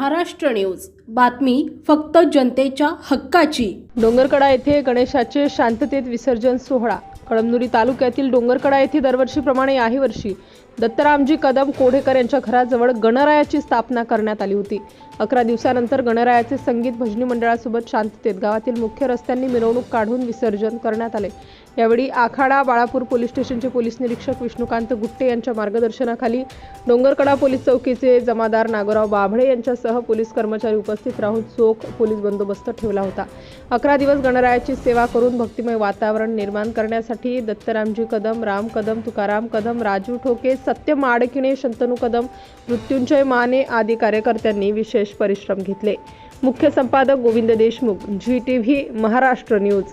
Maharashtra news. बातमी फक्त जनतेच्या हक्काची. डोंगरकडा येथे गणेशाचे शांततेत विसर्जन सोहळा. कळमनुरी तालुक्यातील डोंगरकडा येथे दरवर्षीप्रमाणे याही वर्षी दत्तरामजी कदम कोढेकर यांच्या घराजवळ गणरायाची स्थापना करण्यात आली होती. अकरा दिवसानंतर गणरायाचे संगीत भजनी मंडळासोबत शांततेत गावातील मुख्य रस्त्यांनी मिरवणूक काढून विसर्जन करण्यात आले. यावेळी आखाडा बाळापूर पोलीस स्टेशनचे पोलीस निरीक्षक विष्णुकांत गुट्टे यांच्या मार्गदर्शनाखाली डोंगरकडा पोलीस चौकीचे जमादार नागोराव बाभळे यांच्यासह पोलीस कर्मचारी उपस्थित राहून चोख पोलीस बंदोबस्त ठेवला होता. अकरा दिवस गणरायाची सेवा करून भक्तिमय वातावरण निर्माण करण्यासाठी दत्तरामजी कदम राम कदम तुकाराम कदम राजू ठोके सत्य माडकिणे शंतनू कदम मृत्युंजय माने आदी कार्यकर्त्यांनी विशेष परिश्रम घेतले. मुख्य संपादक Govind Deshmukh ji T V Maharashtra news